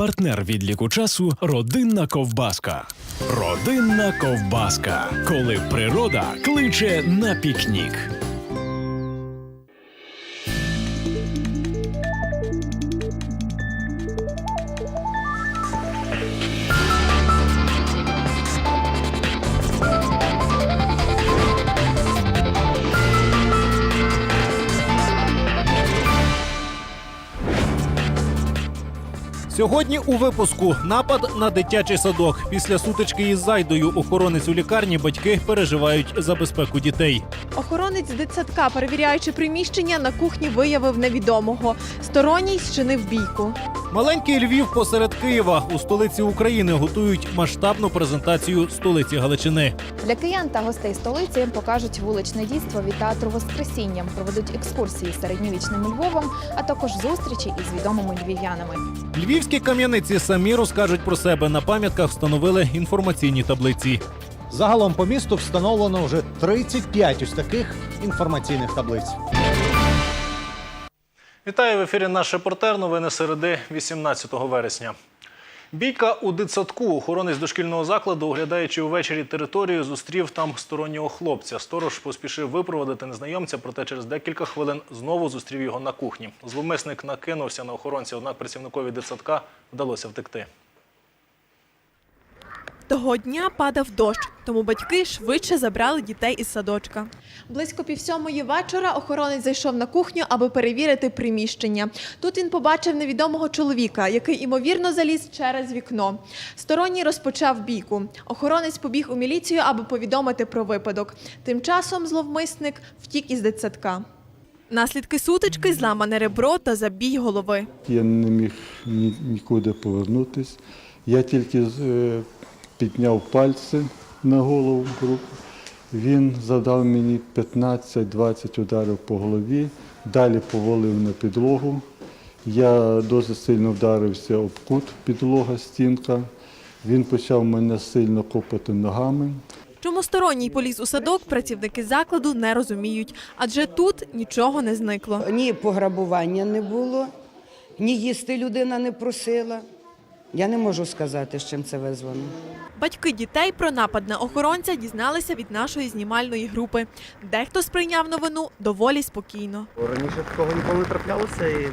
Партнер відліку часу родинна ковбаска. Родинна ковбаска. Коли природа кличе на пікнік. Сьогодні у випуску напад на дитячий садок. Після сутички із зайдою охоронець у лікарні батьки переживають за безпеку дітей. Охоронець дитсадка, перевіряючи приміщення, на кухні виявив невідомого. Сторонній зчинив бійку. Маленький Львів посеред Києва у столиці України готують масштабну презентацію столиці Галичини. Для киян та гостей столиці покажуть вуличне дійство від театру Воскресіння, проведуть екскурсії середньовічним Львовом, а також зустрічі із відомими львів'янами. Львівські кам'яниці самі розкажуть про себе. На пам'ятках встановили інформаційні таблиці. Загалом по місту встановлено вже 35 ось таких інформаційних таблиць. Вітаю в ефірі наш репортер. Новини середи 18 вересня. Бійка у дитсадку. Охоронець дошкільного закладу, оглядаючи увечері територію, зустрів там стороннього хлопця. Сторож поспішив випроводити незнайомця, проте через декілька хвилин знову зустрів його на кухні. Зловмисник накинувся на охоронця, однак працівникові дитсадка вдалося втекти. Того дня падав дощ, тому батьки швидше забрали дітей із садочка. Близько півсьомої вечора охоронець зайшов на кухню, аби перевірити приміщення. Тут він побачив невідомого чоловіка, який імовірно заліз через вікно. Сторонній розпочав бійку. Охоронець побіг у міліцію, аби повідомити про випадок. Тим часом зловмисник втік із дитсадка. Наслідки сутички зламане ребро та забій голови. Я не міг нікуди повернутися. Я тільки е, підняв пальці на голову руку. Він завдав мені 15-20 ударів по голові, далі повалив на підлогу. Я дуже сильно вдарився об кут, підлога, стінка. Він почав мене сильно копати ногами. Чому сторонній поліз у садок, працівники закладу не розуміють, адже тут нічого не зникло. Ні пограбування не було, ні їсти людина не просила. Я не можу сказати, з чим це визвано. Батьки дітей про напад на охоронця дізналися від нашої знімальної групи. Дехто сприйняв новину доволі спокійно. Раніше такого ніколи не траплялося і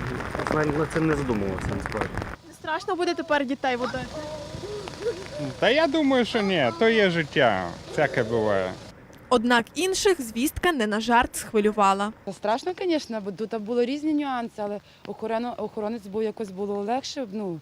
навіть над цим не задумувався насправді. Не страшно буде тепер дітей водити. Та я думаю, що ні, то є життя, всяке буває. Однак інших звістка не на жарт схвилювала. Страшно, звісно, бо тут були різні нюанси, але охоронець був якось було легше. Ну,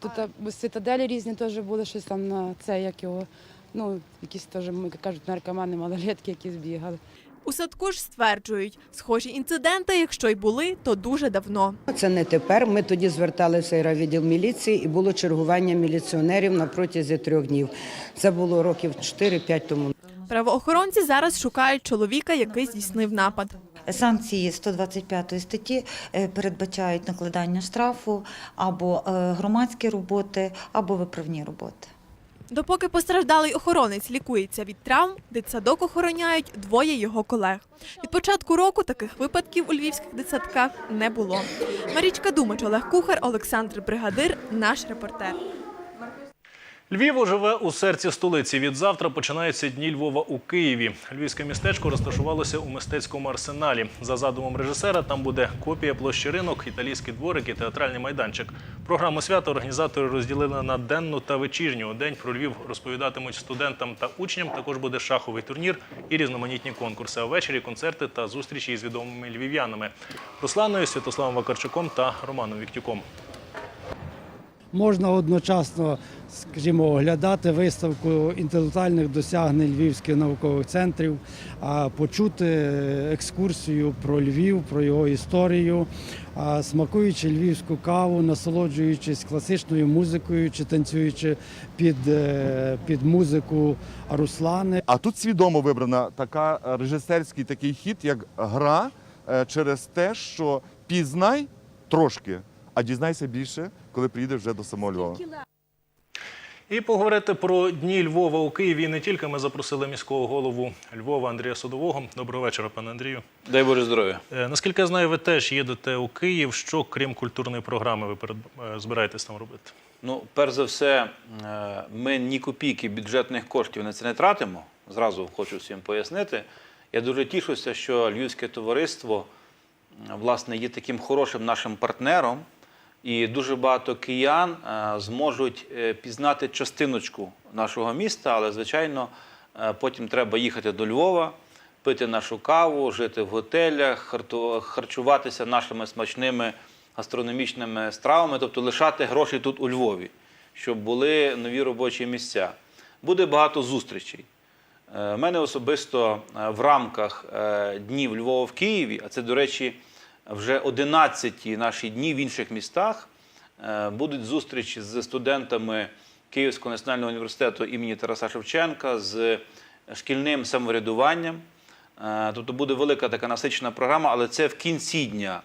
тут а, цитаделі різні теж були щось там на це, як його, ну, якісь теж, як кажуть, наркомани, малолетки якісь бігали. У садку ж стверджують, схожі інциденти, якщо й були, то дуже давно. Це не тепер. Ми тоді зверталися в райвідділ міліції і було чергування міліціонерів на протязі трьох днів. Це було років 4-5 тому. Правоохоронці зараз шукають чоловіка, який здійснив напад. Санкції 125 статті е, передбачають накладання штрафу або е, громадські роботи, або виправні роботи. Допоки постраждалий охоронець лікується від травм, дитсадок охороняють двоє його колег. Від початку року таких випадків у львівських дитсадках не було. Марічка Думач, Олег Кухар, Олександр Бригадир, наш репортер. Львів оживе у серці столиці. Від завтра починаються дні Львова у Києві. Львівське містечко розташувалося у мистецькому арсеналі. За задумом режисера, там буде копія площі ринок, італійський дворик і театральний майданчик. Програму свята організатори розділили на денну та вечірню. У день про Львів розповідатимуть студентам та учням. Також буде шаховий турнір і різноманітні конкурси. А ввечері концерти та зустрічі із відомими львів'янами Русланою, Святославом Вакарчуком та Романом Віктюком. можна одночасно, скажімо, оглядати виставку інтелектуальних досягнень львівських наукових центрів, а почути екскурсію про Львів, про його історію, а смакуючи львівську каву, насолоджуючись класичною музикою чи танцюючи під, е, під музику Руслани. А тут свідомо вибрана така режисерський такий хід, як гра е, через те, що пізнай трошки, а дізнайся більше, коли приїдеш вже до самого Львова. І поговорити про дні Львова у Києві не тільки ми запросили міського голову Львова Андрія Судового. Доброго вечора, пане Андрію. Дай Боже здоров'я. Е, Наскільки я знаю, ви теж їдете у Київ. Що крім культурної програми ви перед... е, збираєтесь там робити? Ну, перш за все, е, ми ні копійки бюджетних коштів на це не тратимо. Зразу хочу всім пояснити. Я дуже тішуся, що Львівське товариство власне є таким хорошим нашим партнером, і дуже багато киян е, зможуть е, пізнати частиночку нашого міста, але звичайно е, потім треба їхати до Львова, пити нашу каву, жити в готелях, харчуватися нашими смачними гастрономічними стравами, тобто лишати гроші тут у Львові, щоб були нові робочі місця. Буде багато зустрічей. У мене особисто в рамках днів Львова в Києві, а це, до речі, вже 11 наші дні в інших містах, е, будуть зустрічі з студентами Київського національного університету імені Тараса Шевченка, з шкільним самоврядуванням. Е, Тобто буде велика така насичена програма, але це в кінці дня.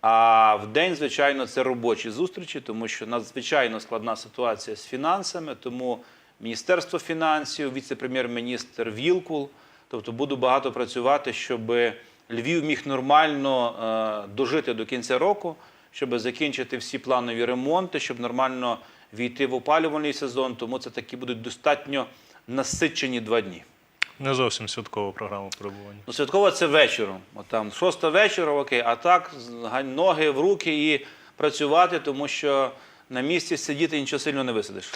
А в день, звичайно, це робочі зустрічі, тому що надзвичайно складна ситуація з фінансами. Тому Міністерство фінансів, віце-прем'єр-міністр Вілкул. Тобто буду багато працювати, щоб Львів міг нормально е, дожити до кінця року, щоб закінчити всі планові ремонти, щоб нормально війти в опалювальний сезон. Тому це такі будуть достатньо насичені два дні. Не зовсім святкова програма перебування. Ну, святкова це вечором. От там шоста вечора, окей, а так ноги в руки і працювати, тому що на місці сидіти нічого сильно не висидиш.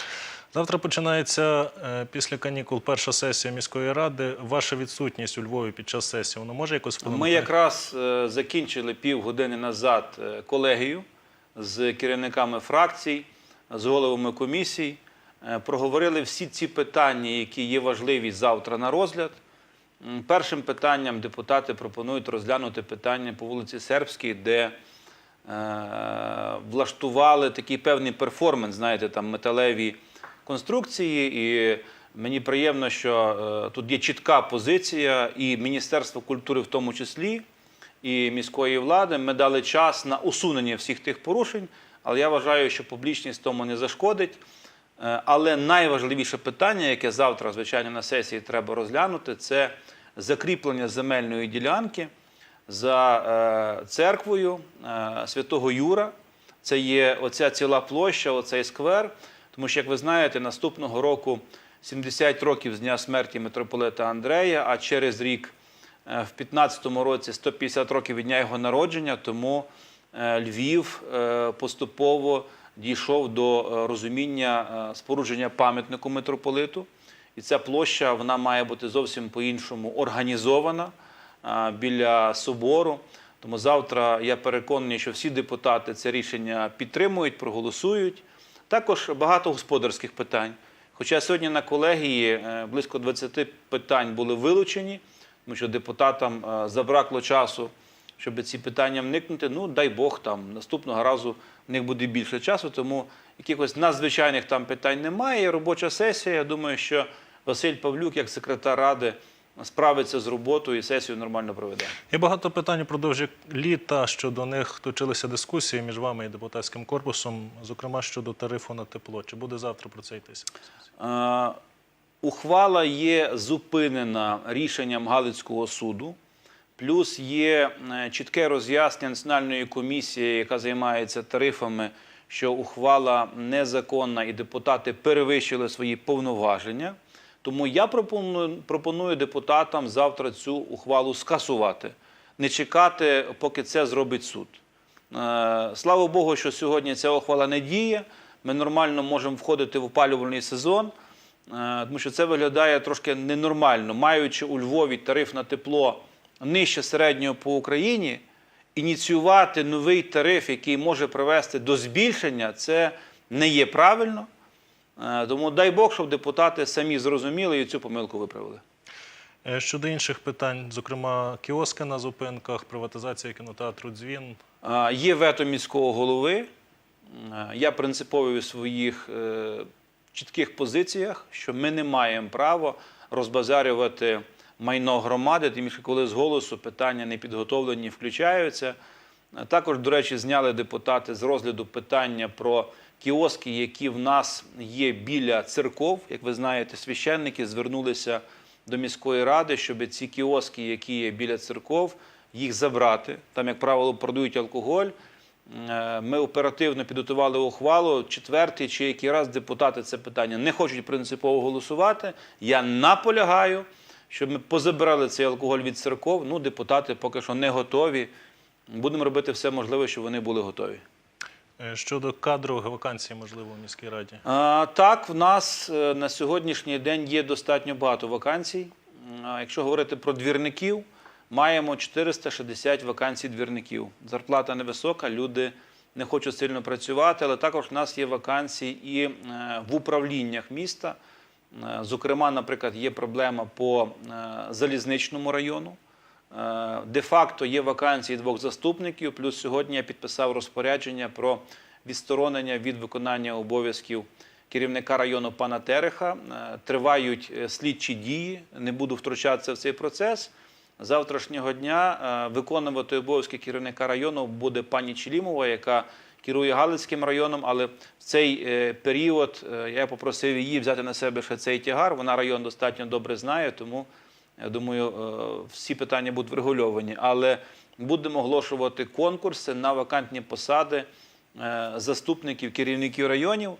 Завтра починається е, після канікул перша сесія міської ради. Ваша відсутність у Львові під час сесії вона може якось вплинути? Ми якраз е, закінчили півгодини назад е, колегію з керівниками фракцій, з головами комісій. Проговорили всі ці питання, які є важливі завтра на розгляд. Першим питанням депутати пропонують розглянути питання по вулиці Сербській, де влаштували такий певний перформанс, знаєте, там металеві конструкції. І мені приємно, що е, тут є чітка позиція, і Міністерство культури в тому числі, і міської влади. Ми дали час на усунення всіх тих порушень, але я вважаю, що публічність тому не зашкодить. Е, Але найважливіше питання, яке завтра, звичайно, на сесії треба розглянути, це закріплення земельної ділянки за е, церквою е, святого Юра. Це є оця ціла площа, оцей сквер. Тому що, як ви знаєте, наступного року 70 років з дня смерті митрополита Андрея, а через рік, е, в 15-му році, 150 років від дня його народження, тому Львів поступово дійшов до розуміння спорудження пам'ятнику митрополиту. І ця площа вона має бути зовсім по-іншому організована біля собору. Тому завтра я переконаний, що всі депутати це рішення підтримують, проголосують. Також багато господарських питань. Хоча сьогодні на колегії е, близько 20 питань були вилучені, тому що депутатам е, забракло часу, щоб ці питання вникнути. Ну, дай Бог, там наступного разу в них буде більше часу, тому якихось надзвичайних там питань немає. Робоча сесія. Я думаю, що Василь Павлюк, як секретар ради, справиться з роботою і сесію нормально проведе. Є багато питань упродовж літа. Щодо них точилися дискусії між вами і депутатським корпусом, зокрема щодо тарифу на тепло. Чи буде завтра про це йтися? Ухвала є зупинена рішенням Галицького суду, плюс є е, чітке роз'яснення Національної комісії, яка займається тарифами, що ухвала незаконна і депутати перевищили свої повноваження. Тому я пропоную, пропоную депутатам завтра цю ухвалу скасувати, не чекати, поки це зробить суд. Е, Слава Богу, що сьогодні ця ухвала не діє. Ми нормально можемо входити в опалювальний сезон, е, тому що це виглядає трошки ненормально. Маючи у Львові тариф на тепло нижче середнього по Україні, ініціювати новий тариф, який може привести до збільшення, це не є правильно. Е, Тому дай Бог, щоб депутати самі зрозуміли і цю помилку виправили. Е, Щодо інших питань, зокрема кіоски на зупинках, приватизація кінотеатру Дзвін. Є вето міського голови. Е, Я принциповий у своїх е, чітких позиціях, що ми не маємо права розбазарювати майно громади, тим більше коли з голосу питання не підготовлені, включаються. Е, Також, до речі, зняли депутати з розгляду питання про кіоски, які в нас є біля церков. Як ви знаєте, священники звернулися до міської ради, щоб ці кіоски, які є біля церков, їх забрати. Там, як правило, продають алкоголь. Е, Ми оперативно підготували ухвалу. Четвертий чи який раз депутати це питання не хочуть принципово голосувати. Я наполягаю, щоб ми позабирали цей алкоголь від церков. Ну, депутати поки що не готові. Будемо робити все можливе, щоб вони були готові. Е, Щодо кадрових вакансій, можливо, у міській раді. А, Так, в нас е, на сьогоднішній день є достатньо багато вакансій. Якщо говорити про двірників, маємо 460 вакансій двірників. Зарплата невисока, люди не хочуть сильно працювати, але також в нас є вакансії і е, в управліннях міста. Зокрема, наприклад, є проблема по залізничному району. Е, Де-факто є вакансії двох заступників, плюс сьогодні я підписав розпорядження про відсторонення від виконання обов'язків керівника району пана Тереха. Е, Тривають е, слідчі дії, не буду втручатися в цей процес. Завтрашнього дня виконувати обов'язки керівника району буде пані Челімова, яка керує Галицьким районом, але в цей період я попросив її взяти на себе ще цей тягар. Вона район достатньо добре знає, тому я думаю, е, всі питання будуть врегульовані. Але будемо оголошувати конкурси на вакантні посади е, заступників керівників районів.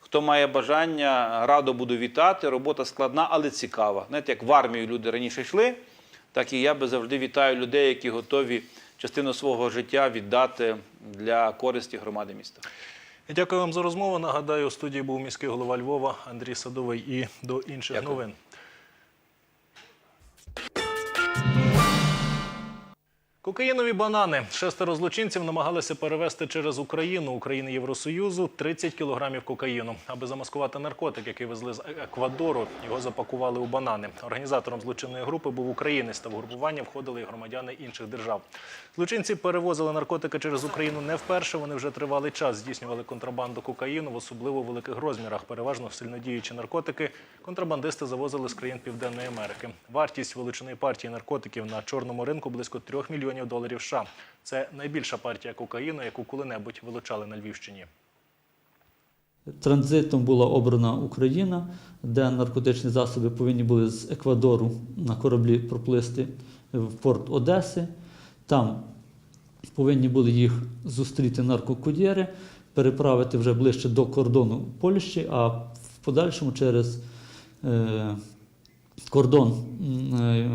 Хто має бажання, радо буду вітати. Робота складна, але цікава. Знаєте, як в армію люди раніше йшли, так і я би завжди вітаю людей, які готові частину свого життя віддати для користі громади міста. Дякую вам за розмову. Нагадаю, у студії був міський голова Львова Андрій Садовий і до інших новин. Кокаїнові банани. Шестеро злочинців намагалися перевезти через Україну у країни Євросоюзу 30 кілограмів кокаїну. Аби замаскувати наркотик, який везли з Еквадору, його запакували у банани. Організатором злочинної групи був українець, та в групування входили і громадяни інших держав. Злочинці перевозили наркотики через Україну не вперше. Вони вже тривалий час здійснювали контрабанду кокаїну в особливо великих розмірах. Переважно сильнодіючі наркотики контрабандисти завозили з країн Південної Америки. Вартість величини партії наркотиків на чорному ринку близько 3 мільйонів доларів США. Це найбільша партія кокаїну, яку коли-небудь вилучали на Львівщині. Транзитом була обрана Україна, де наркотичні засоби повинні були з Еквадору на кораблі проплисти в порт Одеси. Там повинні були їх зустріти наркокур'єри, переправити вже ближче до кордону Польщі, а в подальшому через е, кордон, е,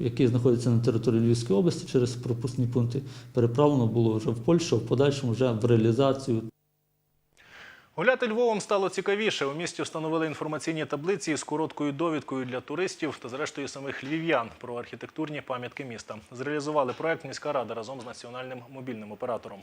який знаходиться на території Львівської області, через пропускні пункти переправлено було вже в Польщу, а в подальшому вже в реалізацію Гуляти Львовом стало цікавіше. У місті встановили інформаційні таблиці з короткою довідкою для туристів та, зрештою, самих львів'ян про архітектурні пам'ятки міста. Зреалізували проект міська рада разом з національним мобільним оператором.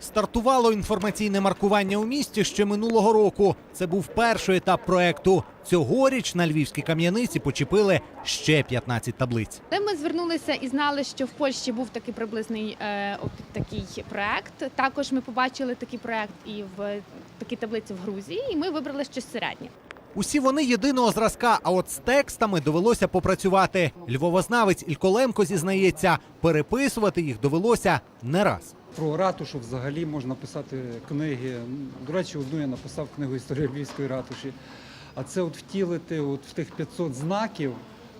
Стартувало інформаційне маркування у місті ще минулого року. Це був перший етап проекту. Цьогоріч на львівській кам'яниці почепили ще 15 таблиць. Де ми звернулися і знали, що в Польщі був такий приблизний е, такий проект. Також ми побачили такий проект і в такій таблиці в Грузії, і ми вибрали щось середнє. Усі вони єдиного зразка, а от з текстами довелося попрацювати. Львовознавець Ільколенко зізнається, переписувати їх довелося не раз. Про ратушу взагалі можна писати книги. До речі, одну я написав книгу Історія Львівської ратуші. А це от втілити от в тих 500 знаків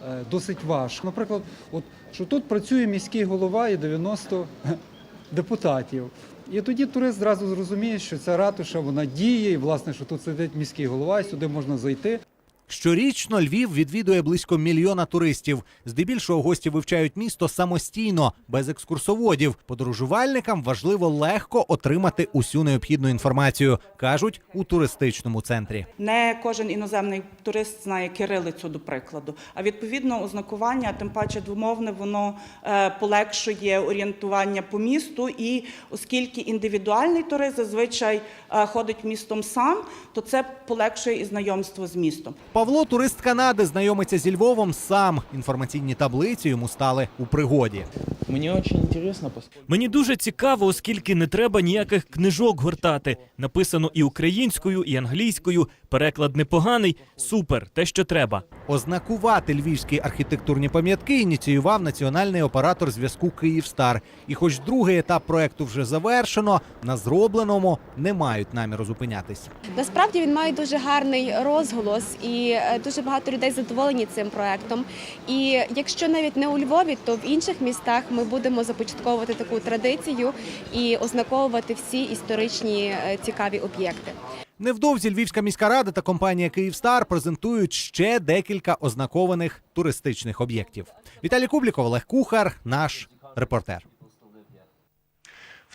е, досить важко. Наприклад, от що тут працює міський голова і 90 депутатів. І тоді турист зразу зрозуміє, що ця ратуша вона діє, і власне, що тут сидить міський голова, і сюди можна зайти. Щорічно Львів відвідує близько мільйона туристів. Здебільшого гості вивчають місто самостійно, без екскурсоводів. Подорожувальникам важливо легко отримати усю необхідну інформацію, кажуть у туристичному центрі. Не кожен іноземний турист знає кирилицю, до прикладу. А відповідно ознакування, тим паче двомовне, воно е, полегшує орієнтування по місту. І оскільки індивідуальний турист зазвичай е, ходить містом сам, то це полегшує і знайомство з містом. Павло, турист Канади, знайомиться зі Львовом сам. Інформаційні таблиці йому стали у пригоді. Мені дуже цікаво, Мені дуже цікаво, оскільки не треба ніяких книжок гортати. Написано і українською, і англійською. Переклад непоганий. Супер, те, що треба. Ознакувати львівські архітектурні пам'ятки ініціював національний оператор зв'язку Київстар. І хоч другий етап проекту вже завершено, на зробленому не мають наміру зупинятись. Насправді він має дуже гарний розголос і е, дуже багато людей задоволені цим проектом. І якщо навіть не у Львові, то в інших містах ми будемо започатковувати таку традицію і ознаковувати всі історичні е, цікаві об'єкти. Невдовзі Львівська міська рада та компанія Київстар презентують ще декілька ознакованих туристичних об'єктів. Віталій Кубліков, Олег Кухар, наш репортер.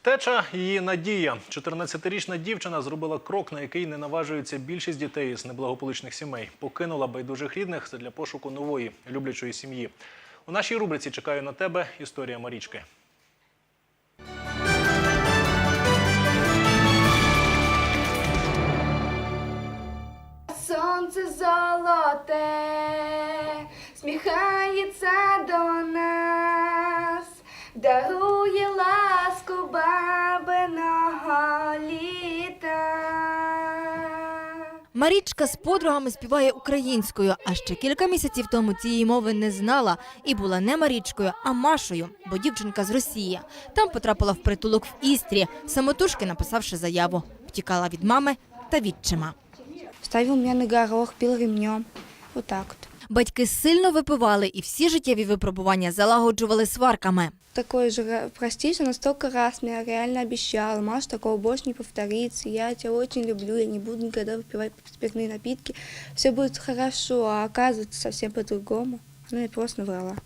Втеча її надія. 14-річна дівчина зробила крок, на який не наважується більшість дітей з неблагополучних сімей. Покинула байдужих рідних для пошуку нової люблячої сім'ї. У нашій рубриці чекаю на тебе. Історія Марічки. Сонце золоте сміхається до нас, дарує Марічка з подругами співає українською, а ще кілька місяців тому цієї мови не знала і була не Марічкою, а Машою, бо дівчинка з Росії. Там потрапила в притулок в Істрі, самотужки написавши заяву. Втікала від мами та відчима. Ставив мене на горох, пил ремнем. Вот так вот. Батьки сильно випивали і всі життєві випробування залагоджували сварками. Такой же, ра- прости, что настолько раз мне реально обещала, Маш, такого больше не повторится, я тебя очень люблю, я не буду никогда выпивать спиртные напитки, все будет хорошо, а оказывается совсем по-другому. Она мне просто врала.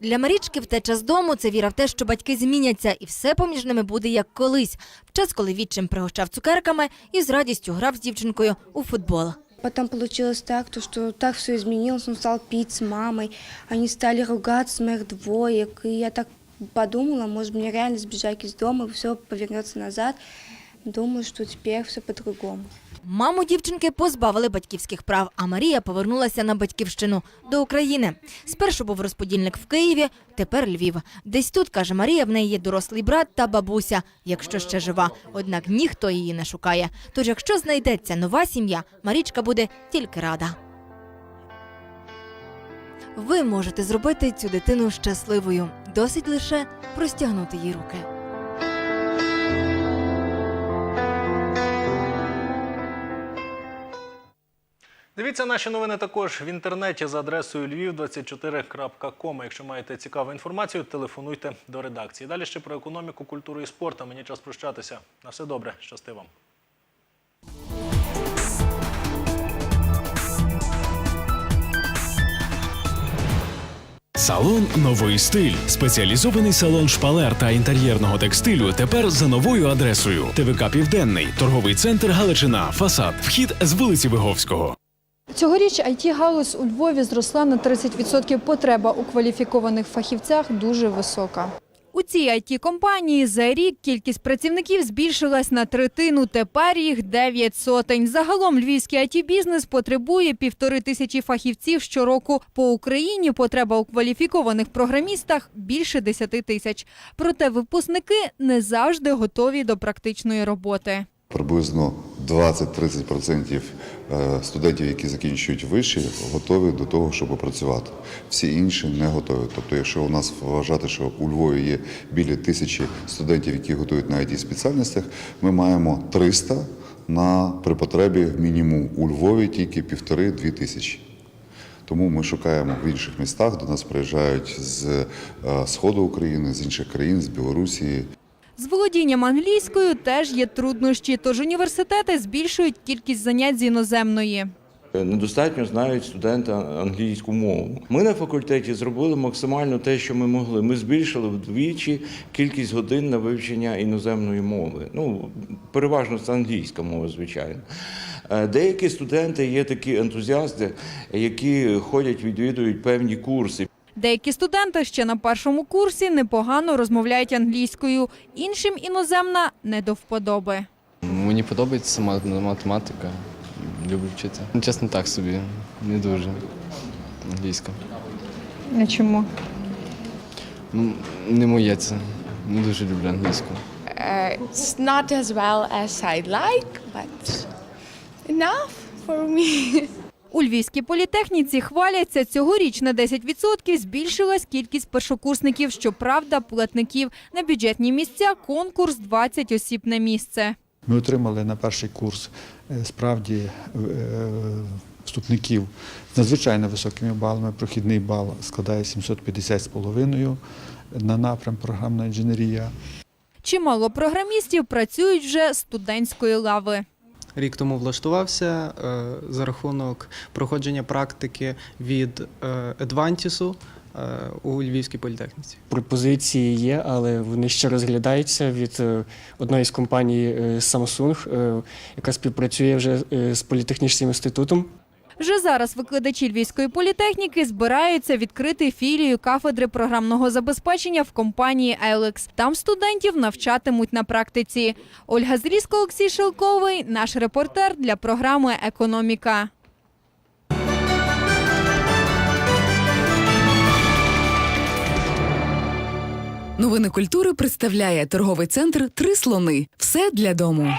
Для Марічки втеча з дому це віра в те, що батьки зміняться, і все поміж ними буде як колись. В час, коли відчим пригощав цукерками і з радістю грав з дівчинкою у футбол. Потом получилось так, то, что так все изменилось, он стал пить с мамой, они стали ругаться моих двоек, и я так подумала, может мне реально сбежать из дома, и все повернется назад. Думаю, что теперь все по-другому. Маму дівчинки позбавили батьківських прав, а Марія повернулася на батьківщину до України. Спершу був розподільник в Києві, тепер Львів. Десь тут, каже Марія, в неї є дорослий брат та бабуся, якщо ще жива. Однак ніхто її не шукає. Тож, якщо знайдеться нова сім'я, Марічка буде тільки рада. Ви можете зробити цю дитину щасливою. Досить лише простягнути їй руки. Дивіться наші новини також в інтернеті за адресою lviv24.com. Якщо маєте цікаву інформацію, телефонуйте до редакції. Далі ще про економіку, культуру і спорт. Мені час прощатися. На все добре, щасти вам. Салон Новий стиль. Спеціалізований салон шпалер та інтер'єрного текстилю тепер за новою адресою. ТВК Південний, торговий центр Галичина, фасад, вхід з вулиці Виговського. Цьогоріч it галузь у Львові зросла на 30%. Потреба у кваліфікованих фахівцях дуже висока. У цій it компанії за рік кількість працівників збільшилась на третину. Тепер їх 9 сотень. Загалом львівський it бізнес потребує півтори тисячі фахівців щороку. По Україні потреба у кваліфікованих програмістах більше 10 тисяч. Проте випускники не завжди готові до практичної роботи. Приблизно 20-30% е, студентів, які закінчують виші, готові до того, щоб працювати. Всі інші не готові. Тобто, якщо у нас вважати, що у Львові є біля тисячі студентів, які готують на it спеціальностях, ми маємо 300 на при потребі мінімум у Львові тільки півтори-дві тисячі. Тому ми шукаємо в інших містах. До нас приїжджають з е, сходу України, з інших країн, з Білорусі, З володінням англійською теж є труднощі, тож університети збільшують кількість занять з іноземної. Недостатньо знають студенти англійську мову. Ми на факультеті зробили максимально те, що ми могли. Ми збільшили вдвічі кількість годин на вивчення іноземної мови. Ну, переважно це англійська мова, звичайно. Е, Деякі студенти є такі ентузіасти, які ходять, відвідують певні курси. Деякі студенти ще на першому курсі непогано розмовляють англійською, іншим іноземна не до вподоби. Мені подобається сама математика. люблю вчити. Ну, Чесно, так собі, не дуже англійська. А чому? Ну, не моє це. Не дуже люблю англійську. it's not as well as I'd like, but enough for me. У Львівській політехніці хваляться, цьогоріч на 10% збільшилась кількість першокурсників. Щоправда, платників на бюджетні місця конкурс 20 осіб на місце. Ми отримали на перший курс е, справді е, вступників з надзвичайно високими балами. Прохідний бал складає 750,5 на напрям програмна інженерія. Чимало програмістів працюють вже з студентської лави. Рік тому влаштувався е, за рахунок проходження практики від Едвантісу е, у Львівській політехніці. Пропозиції є, але вони ще розглядаються від е, одної з компаній Samsung, яка співпрацює вже з політехнічним інститутом. Вже зараз викладачі Львівської політехніки збираються відкрити філію кафедри програмного забезпечення в компанії Елекс. Там студентів навчатимуть на практиці. Ольга Зрізко, Олексій Шелковий, наш репортер для програми Економіка. Новини культури представляє торговий центр Три слони. Все для дому.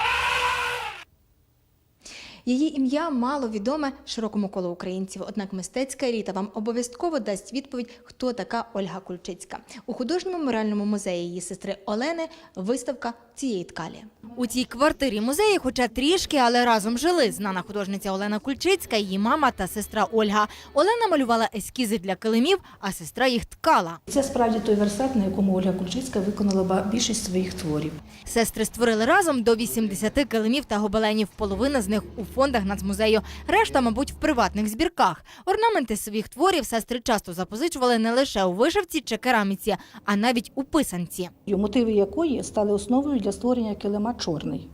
Її ім'я мало відоме широкому колу українців, однак мистецька еліта вам обов'язково дасть відповідь, хто така Ольга Кульчицька. У художньому меморіальному музеї її сестри Олени виставка цієї ткалі. У цій квартирі музеї, хоча трішки, але разом жили. Знана художниця Олена Кульчицька, її мама та сестра Ольга. Олена малювала ескізи для килимів, а сестра їх ткала. Це справді той верстат, на якому Ольга Кульчицька виконала більшість своїх творів. Сестри створили разом до 80 килимів та гобеленів. Половина з них у фондах нацмузею, решта, мабуть, в приватних збірках. Орнаменти своїх творів сестри часто запозичували не лише у вишивці чи кераміці, а навіть у писанці. Мотиви якої стали основою для створення килима чорний.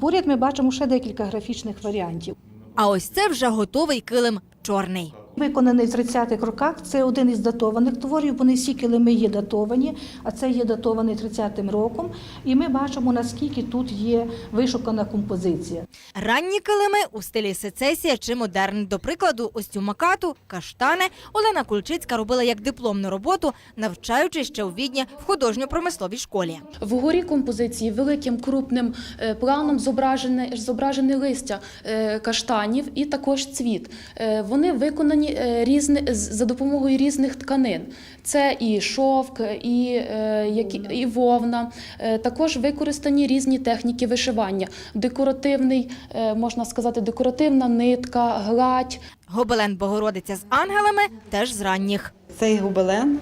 Поряд ми бачимо ще декілька графічних варіантів. А ось це вже готовий килим чорний. Виконаний в 30-х роках, це один із датованих творів. Вони всі килими є датовані, а це є датований 30-м роком. І ми бачимо, наскільки тут є вишукана композиція. Ранні килими у стилі сецесія чи модерн. До прикладу, ось цю макату, каштани Олена Кульчицька робила як дипломну роботу, навчаючись ще у Відні в художньо-промисловій школі. Вгорі композиції великим крупним е, планом зображене, зображене листя е, каштанів і також цвіт. Е, Вони виконані е, різни, за допомогою різних тканин. Це і шовк, і, е, які, і вовна. Е, Також використані різні техніки вишивання. Декоративний, е, можна сказати, декоративна нитка, гладь. Гобелен Богородиця з ангелами теж з ранніх. Цей гобелен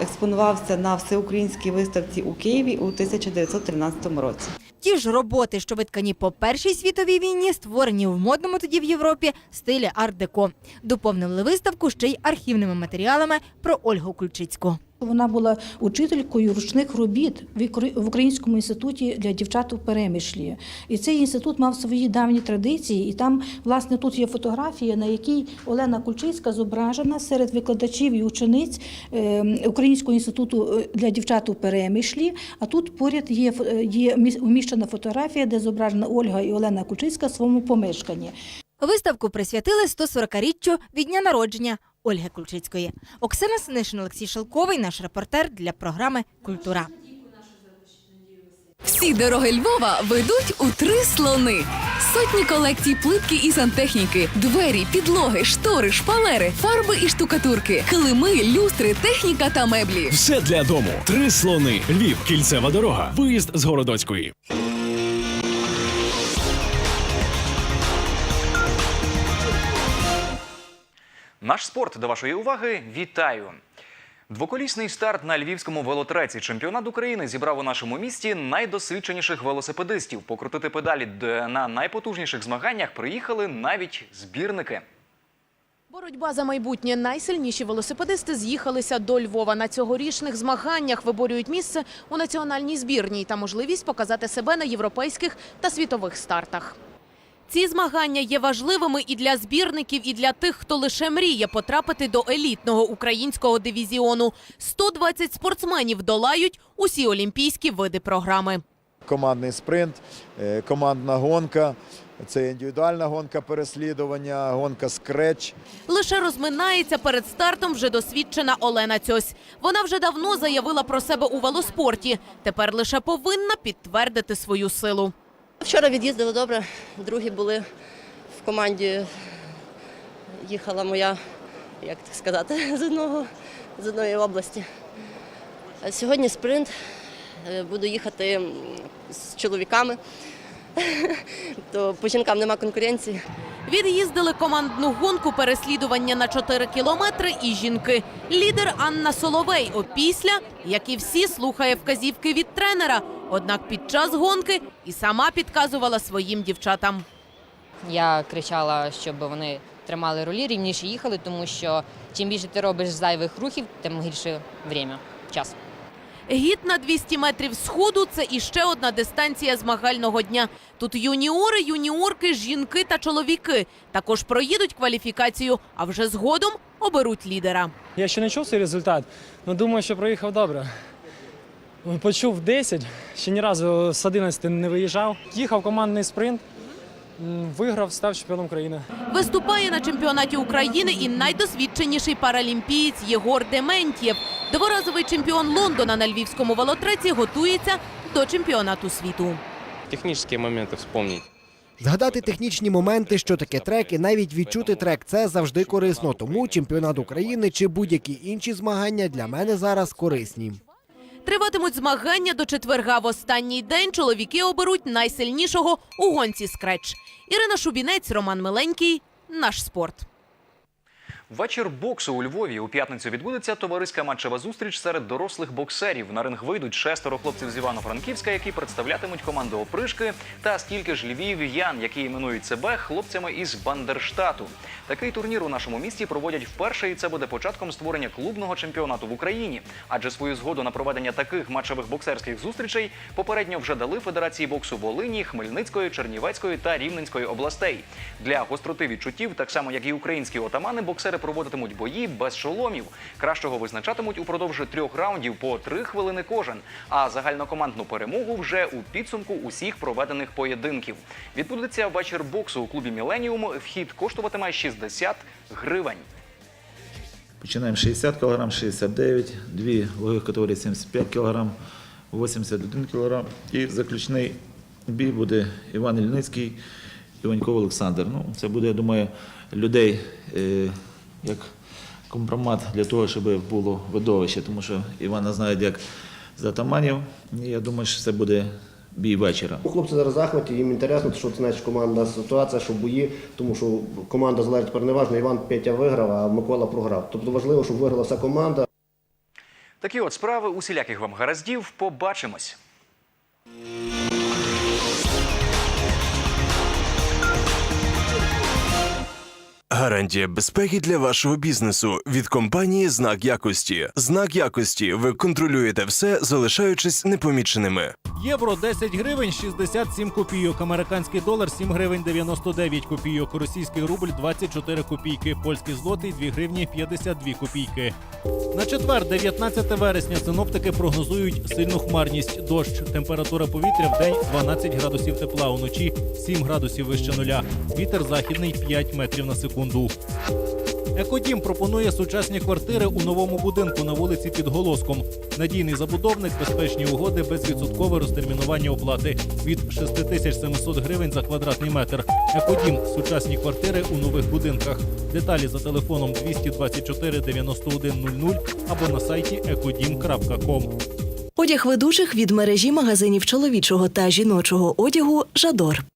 експонувався на всеукраїнській виставці у Києві у 1913 році. Ті ж роботи, що виткані по Першій світовій війні, створені в модному тоді в Європі стилі арт-деко. Доповнили виставку ще й архівними матеріалами про Ольгу Кульчицьку. Вона була учителькою ручних робіт в Українському інституті для дівчат у Перемишлі. І цей інститут мав свої давні традиції. І там, власне, тут є фотографія, на якій Олена Кульчицька зображена серед викладачів і учениць е, Українського інституту е, для дівчат у Перемишлі. А тут поряд є, е, є уміщена фотографія, де зображена Ольга і Олена Кульчицька в своєму помешканні. Виставку присвятили 140-річчю від дня народження Ольги Кульчицької. Оксана Синишин, Олексій Шелковий, наш репортер для програми Культура. Всі дороги Львова ведуть у три слони. Сотні колекцій плитки і сантехніки, двері, підлоги, штори, шпалери, фарби і штукатурки, килими, люстри, техніка та меблі. Все для дому. Три слони. Львів. Кільцева дорога. Виїзд з Городоцької. Наш спорт до вашої уваги. Вітаю! Двоколісний старт на львівському велотреці. Чемпіонат України зібрав у нашому місті найдосвідченіших велосипедистів. Покрутити педалі на найпотужніших змаганнях приїхали навіть збірники. Боротьба за майбутнє. Найсильніші велосипедисти з'їхалися до Львова. На цьогорічних змаганнях виборюють місце у національній збірній та можливість показати себе на європейських та світових стартах. Ці змагання є важливими і для збірників, і для тих, хто лише мріє потрапити до елітного українського дивізіону. 120 спортсменів долають усі олімпійські види програми. командний спринт, е, командна гонка. Це індивідуальна гонка переслідування, гонка скреч. Лише розминається перед стартом вже досвідчена Олена Цьось. Вона вже давно заявила про себе у велоспорті. Тепер лише повинна підтвердити свою силу. Вчора від'їздили добре, другі були в команді. Їхала моя, як так сказати, з одного з одної області. Сьогодні спринт. Е, Буду їхати з чоловіками, то по жінкам нема конкуренції. Від'їздили командну гонку переслідування на 4 кілометри і жінки. Лідер Анна Соловей опісля, як і всі, слухає вказівки від тренера. Однак під час гонки і сама підказувала своїм дівчатам. Я кричала, щоб вони тримали рулі, рівніше їхали, тому що чим більше ти робиш зайвих рухів, тим гірше время, час. Гід на 200 метрів сходу – це іще одна дистанція змагального дня. Тут юніори, юніорки, жінки та чоловіки. Також проїдуть кваліфікацію, а вже згодом оберуть лідера. Я ще не чув цей результат, але думаю, що проїхав добре. Почув 10, ще ні разу з 11 не виїжджав. Їхав командний спринт, виграв, став чемпіоном країни. Виступає на чемпіонаті України і найдосвідченіший паралімпієць Єгор Дементьєв. Дворазовий чемпіон Лондона на львівському велотреці готується до чемпіонату світу. Технические моменты вспомнить. Згадати технічні моменти, що таке трек, і навіть відчути трек це завжди корисно. Тому чемпіонат України чи будь-які інші змагання для мене зараз корисні. Триватимуть змагання до четверга. В останній день чоловіки оберуть найсильнішого у гонці скреч. Ірина Шубінець, Роман Миленький. Наш спорт. Вечір боксу у Львові у п'ятницю відбудеться товариська матчева зустріч серед дорослих боксерів. На ринг вийдуть шестеро хлопців з Івано-Франківська, які представлятимуть команду опришки, та стільки ж львів'ян, які іменують себе хлопцями із Бандерштату. Такий турнір у нашому місті проводять вперше, і це буде початком створення клубного чемпіонату в Україні. Адже свою згоду на проведення таких матчевих боксерських зустрічей попередньо вже дали Федерації боксу Волині, Хмельницької, Чернівецької та Рівненської областей. Для гостроти відчуттів, так само як і українські отамани, боксери проводитимуть бої без шоломів. Кращого визначатимуть упродовж трьох раундів по три хвилини кожен. А загальнокомандну перемогу вже у підсумку усіх проведених поєдинків. Відбудеться вечір боксу у клубі Міленіум. Вхід коштуватиме 60 гривень. Починаємо 60 кг, 69, дві вагових категорії 75 кг, 81 кг. І заключний бій буде Іван Ільницький, Іваньков Олександр. Ну, це буде, я думаю, людей е, як компромат для того, щоб було видовище, тому що Івана знають як з атаманів. І я думаю, що це буде бій вечора. Хлопці зараз в захваті, їм інтересно, що це значить командна ситуація, що бої, тому що команда залежить переважно. Іван Петя виграв, а Микола програв. Тобто важливо, щоб виграла вся команда. Такі от справи усіляких вам гараздів. Побачимось. Гарантія безпеки для вашого бізнесу від компанії Знак якості. Знак якості. Ви контролюєте все, залишаючись непоміченими. Євро 10 гривень 67 копійок, американський долар 7 гривень 99 копійок, російський рубль 24 копійки, польський злотий 2 гривні 52 копійки. На четвер, 19 вересня, синоптики прогнозують сильну хмарність, дощ, температура повітря в день 12 градусів тепла, уночі 7 градусів вище нуля. Вітер західний 5 метрів на секунду. Екодім пропонує сучасні квартири у новому будинку на вулиці під Голоском. Надійний забудовник, безпечні угоди, безвідсоткове розтермінування оплати від 6700 гривень за квадратний метр. Екодім сучасні квартири у нових будинках. Деталі за телефоном 224 9100 або на сайті ekodім.com. Одяг ведучих від мережі магазинів чоловічого та жіночого одягу Жадор.